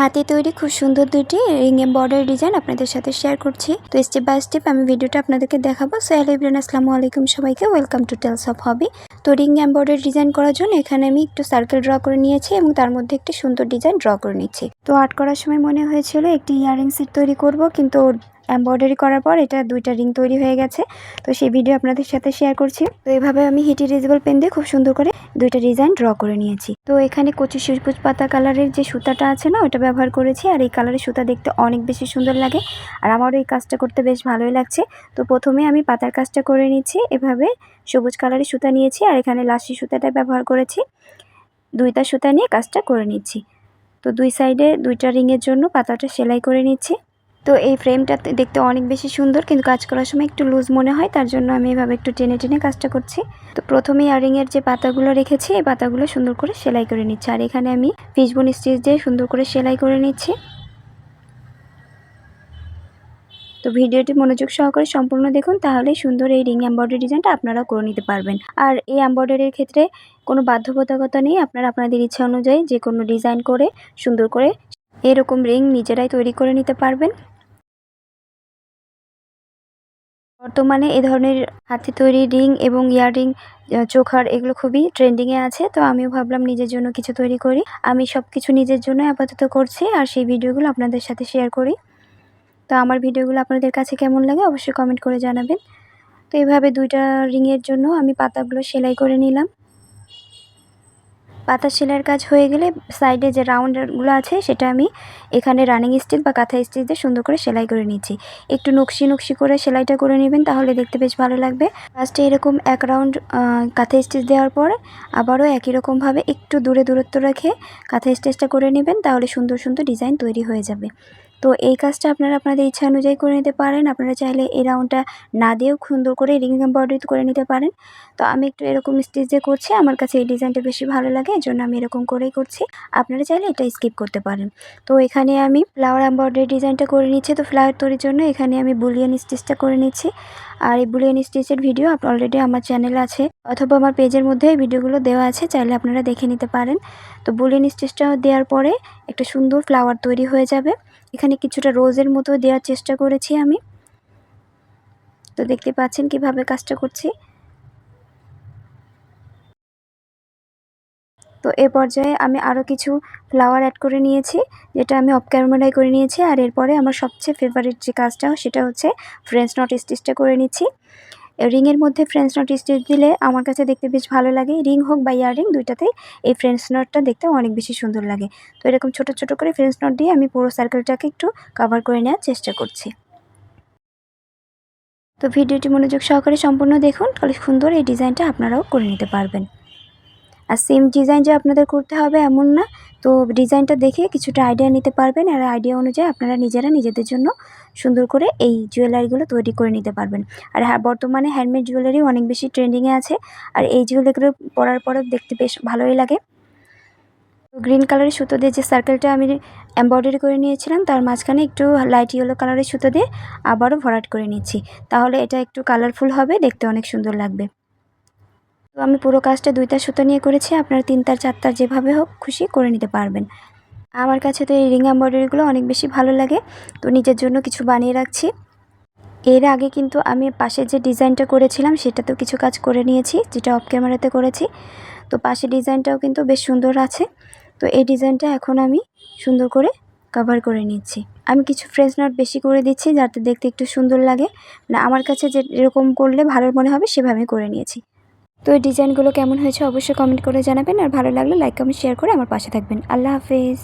হাতে তৈরি খুব সুন্দর দুটি রিং বর্ডার ডিজাইন আপনাদের সাথে শেয়ার করছি। তো স্টেপ বাই স্টেপ আমি ভিডিওটা আপনাদেরকে দেখাবো। সোহেল ইবরান আসসালামু আলাইকুম সবাইকে। Welcome to tales of hobby তো রিং এম্বয়ডারি ডিজাইন করার জন্য এখানে আমি একটু সার্কেল ড্র করে নিয়েছি এবং তার মধ্যে একটি সুন্দর ডিজাইন ড্র করে নিচ্ছি। তো আর্ট করার সময় মনে হয়েছিল একটি ইয়ারিং সেট তৈরি করব, কিন্তু এম্বয়ডারি করার পর এটা দুইটা রিং তৈরি হয়ে গেছে। তো সেই ভিডিও আপনাদের সাথে শেয়ার করছি। তো এভাবে আমি হিট ইরেজেবল পেন দিয়ে খুব সুন্দর করে দুইটা ডিজাইন ড্র করে নিয়েছি। তো এখানে কচি সবুজ পাতা কালারের যে সুতাটা আছে না, ওটা ব্যবহার করেছি। আর এই কালারের সুতা দেখতে অনেক বেশি সুন্দর লাগে। আর আমারও এই কাজটা করতে বেশ ভালোই লাগছে। তো প্রথমে আমি পাতার কাজটা করে নিচ্ছি। এভাবে সবুজ কালারের সুতা নিয়েছি। আর এখানে লাসি সুতাটা ব্যবহার করেছি। দুইটা সুতা নিয়ে কাজটা করে নিচ্ছি। তো দুই সাইডে দুইটা রিংয়ের জন্য পাতাটা সেলাই করে নিচ্ছি। তো এই ফ্রেমটা দেখতে অনেক বেশি সুন্দর, কিন্তু কাজ করার সময় একটু লুজ মনে হয়, তার জন্য আমি এভাবে একটু টেনে টেনে কাজটা করছি। তো প্রথমে ইয়ারিংয়ের যে পাতাগুলো রেখেছি, এই পাতাগুলো সুন্দর করে সেলাই করে নিচ্ছি। আর এখানে আমি ফিশবোন স্টিচ দিয়ে সুন্দর করে সেলাই করে নিচ্ছি। তো ভিডিওটি মনোযোগ সহকারে সম্পূর্ণ দেখুন, তাহলে সুন্দর এই রিং এম্বয়ডারি ডিজাইনটা আপনারা করে নিতে পারবেন। আর এই এম্বয়ডারির ক্ষেত্রে কোনো বাধ্যবাধকতা নেই, আপনারা আপনাদের ইচ্ছা অনুযায়ী যে কোনো ডিজাইন করে সুন্দর করে এরকম রিং নিজেরাই তৈরি করে নিতে পারবেন। বর্তমানে এ ধরনের হাতে তৈরি রিং এবং ইয়াররিং চোখার এগুলো খুবই ট্রেন্ডিংয়ে আছে, তো আমিও ভাবলাম নিজের জন্য কিছু তৈরি করি। আমি সব কিছু নিজের জন্য আপাতত করছি আর সেই ভিডিওগুলো আপনাদের সাথে শেয়ার করি। তো আমার ভিডিওগুলো আপনাদের কাছে কেমন লাগে অবশ্যই কমেন্ট করে জানাবেন। তো এভাবে দুইটা রিংয়ের জন্য আমি পাতাগুলো সেলাই করে নিলাম। পাতা সেলাইয়ের কাজ হয়ে গেলে সাইডে যে রাউন্ডগুলো আছে, সেটা আমি এখানে রানিং স্টিচ বা কাঁথা স্টিচ দিয়ে সুন্দর করে সেলাই করে নিচ্ছি। একটু নকশি নকশি করে সেলাইটা করে নেবেন, তাহলে দেখতে বেশ ভালো লাগবে। ফার্স্টে এরকম এক রাউন্ড কাঁথা স্টিচ দেওয়ার পর আবারও একই রকমভাবে একটু দূরে দূরত্ব রেখে কাঁথা স্টিচটা করে নেবেন, তাহলে সুন্দর সুন্দর ডিজাইন তৈরি হয়ে যাবে। তো এই কাজটা আপনারা আপনাদের ইচ্ছা অনুযায়ী করে নিতে পারেন। আপনারা চাইলে এই রাউন্ডটা না দিয়েও সুন্দর করে রিং এম্বয়ডারি করে নিতে পারেন। তো আমি একটু এরকম স্টিচ দিয়ে করছি। আমার কাছে এই ডিজাইনটা বেশি ভালো লাগে এই জন্য আমি এরকম করেই করছি। আপনারা চাইলে এটা স্কিপ করতে পারেন। তো এখানে আমি ফ্লাওয়ার এম্বয়ডারি ডিজাইনটা করে নিচ্ছি। তো ফ্লাওয়ার তৈরির জন্য এখানে আমি বুলিয়ান স্টিচটা করে নিচ্ছি। আর এই বুলিয়ান স্টিচের ভিডিও অলরেডি আমার চ্যানেল আছে, অথবা আমার পেজের মধ্যে এই ভিডিওগুলো দেওয়া আছে, চাইলে আপনারা দেখে নিতে পারেন। তো বুলিয়ান স্টিচটা দেওয়ার পরে একটা সুন্দর ফ্লাওয়ার তৈরি হয়ে যাবে। এখানে কিছুটা রোজের মতো দেওয়ার চেষ্টা করেছি আমি। তো দেখতে পাচ্ছেন কীভাবে কাজটা করছি। তো এ পর্যায়ে আমি আরও কিছু ফ্লাওয়ার অ্যাড করে নিয়েছি, যেটা আমি অফ ক্যামেরায় করে নিয়েছি। আর এরপরে আমার সবচেয়ে ফেভারিট যে কাজটা, সেটা হচ্ছে ফ্রেঞ্চ নট স্টিচটা করে নিচ্ছি। রিংয়ের মধ্যে ফ্রেঞ্চ নট স্টিচ দিলে আমার কাছে দেখতে বেশ ভালো লাগে। রিং হোক বা ইয়াররিং দুইটাতেই এই ফ্রেঞ্চ নটটা দেখতে অনেক বেশি সুন্দর লাগে। তো এরকম ছোট ছোট করে ফ্রেঞ্চ নট দিয়ে আমি পুরো সার্কেলটাকে একটু কভার করে নেওয়ার চেষ্টা করছি। তো ভিডিওটি মনোযোগ সহকারে সম্পূর্ণ দেখুন, তাহলে সুন্দর এই ডিজাইনটা আপনারাও করে নিতে পারবেন। আর সেম ডিজাইন যে আপনাদের করতে হবে এমন না। তো ডিজাইনটা দেখে কিছুটা আইডিয়া নিতে পারবেন আর আইডিয়া অনুযায়ী আপনারা নিজেরা নিজেদের জন্য সুন্দর করে এই জুয়েলারিগুলো তৈরি করে নিতে পারবেন। আর হ্যাঁ বর্তমানে হ্যান্ডমেড জুয়েলারি অনেক বেশি ট্রেন্ডিংয়ে আছে। আর এই জুয়েলারিগুলো পরার পরেও দেখতে বেশ ভালোই লাগে। গ্রিন কালারের সুতো দিয়ে যে সার্কেলটা আমি এম্ব্রয়ডারি করে নিয়েছিলাম, তার মাঝখানে একটু লাইট ইয়েলো কালারের সুতো দিয়ে আবারও ভরাট করে নিচ্ছি। তাহলে এটা একটু কালারফুল হবে, দেখতে অনেক সুন্দর লাগবে। তো আমি পুরো কাজটা দুইটা সুতো নিয়ে করেছি, আপনারা তিনটার, চারটার যেভাবে হোক খুশি করে নিতে পারবেন। আমার কাছে তো এই রিং এম্ব্রয়ডারিগুলো অনেক বেশি ভালো লাগে, তো নিজের জন্য কিছু বানিয়ে রাখছি। এর আগে কিন্তু আমি পাশে যে ডিজাইনটা করেছিলাম সেটাতেও কিছু কাজ করে নিয়েছি, যেটা অফ ক্যামেরাতে করেছি। তো পাশে ডিজাইনটাও কিন্তু বেশ সুন্দর আছে, তো এই ডিজাইনটা এখন আমি সুন্দর করে কভার করে নিচ্ছি। আমি কিছু ফ্রেঞ্চ নট বেশি করে দিচ্ছি, যাতে দেখতে একটু সুন্দর লাগে। না আমার কাছে যে এরকম করলে ভালো মনে হবে, সেভাবে করে নিয়েছি। তো এই ডিজাইনগুলো কেমন হয়েছে অবশ্যই কমেন্ট করে জানাবেন আর ভালো লাগলে লাইক কমেন্ট শেয়ার করে আমার পাশে থাকবেন। আল্লাহ হাফেজ।